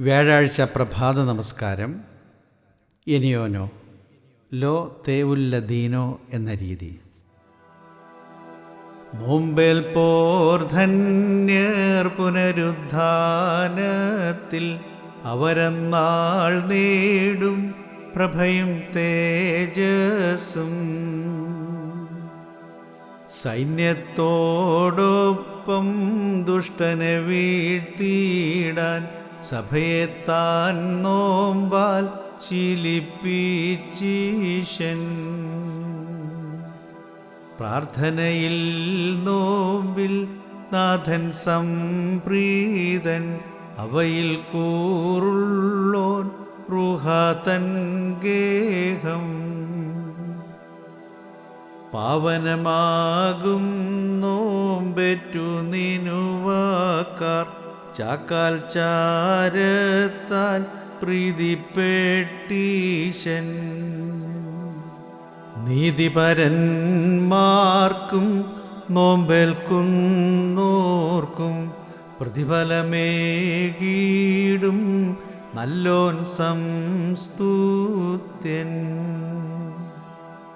വ്യാഴാഴ്ച പ്രഭാത നമസ്കാരം. എനിയോനോ ലോ തേവുല്ലദീനോ എന്ന രീതി. നോമ്പേൽ പോർ ധന്യർ പുനരുദ്ധാനത്തിൽ അവരെന്നാൾ നേടും പ്രഭയും തേജസ്സും. സൈന്യത്തോടൊപ്പം ദുഷ്ടനെ വീഴ്ത്തിയിടാൻ സഭയെ താൻ നോമ്പാൽ ശീലിപ്പിച്ചീശൻ. പ്രാർത്ഥനയിൽ നോമ്പിൽ നാഥൻ സംപ്രീതൻ അവയിൽ കൂറുള്ളോൻ റുഹാതൻ ഗേഹം. പാവനമാകും നോമ്പെറ്റു നിനുവാക്കാർ ചാക്കാൽ ചാരത്താൽ പ്രീതിപ്പെട്ടീശൻ. നീതിപരന്മാർക്കും നോമ്പേൽക്കുന്നോർക്കും പ്രതിഫലമേകീടും നല്ലോൻ സംസ്തുത്യൻ.